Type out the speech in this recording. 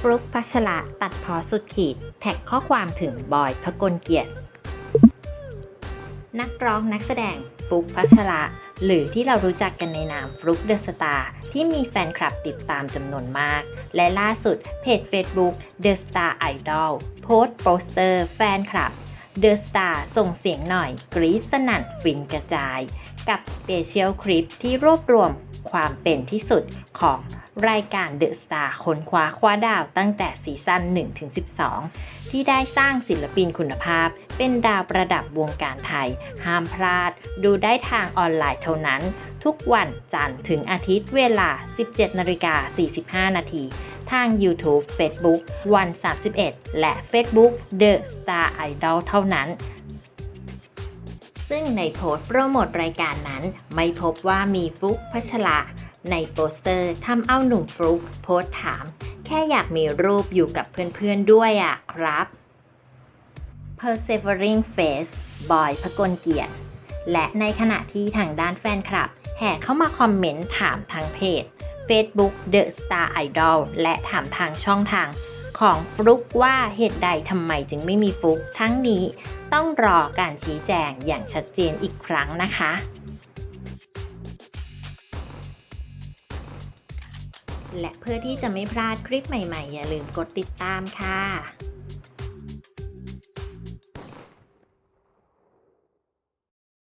ฟลุกพัชระตัดพอสุดขีด แท็กข้อความถึงบอยพกลเกียรติ นักร้องนักแสดงฟลุกพัชระหรือที่เรารู้จักกันในนามฟลุกเดอะสตาร์ที่มีแฟนคลับติดตามจำนวนมาก และล่าสุดเพจ Facebook The Star Idol โพสต์โปสเตอร์แฟนคลับ The Star ส่งเสียงหน่อย กรี๊ดสนั่นฟินกระจาย กับสเปเชียลคลิปที่รวบรวมความเป็นที่สุดของ รายการ The Star ค้นคว้าคว้าดาวตั้งแต่ซีซั่น1-12 ที่ได้สร้างศิลปินคุณภาพ เป็นดาวประดับวงการไทย ห้ามพลาด ดูได้ทางออนไลน์เท่านั้น ทุกวันจันทร์ถึงอาทิตย์เวลา 17นาฬิกา45 นาที ทาง YouTube Facebook วัน31 และ Facebook The Star Idol เท่านั้น ซึ่งในโพสต์โปรโมทรายการนั้น ไม่พบว่ามีฟลุกพัชระในโปสเตอร์ทำเอาหนุ่มฟลุกโพสต์ถาม แค่อยากมีรูปอยู่กับเพื่อนๆด้วยอะครับ Persevering Face บอยพกลเกียรติ และในขณะที่ทางด้านแฟนคลับ แห่เข้ามาคอมเมนต์ถามทางเพจ Facebook The Star Idol และถามทางช่องทางของฟลุกว่าเหตุใดทำไมจึงไม่มีฟลุกทั้งนี้ ต้องรอการชี้แจงอย่างชัดเจนอีกครั้งนะคะและเพื่อที่จะไม่พลาดคลิปใหม่ๆ อย่าลืมกดติดตามค่ะ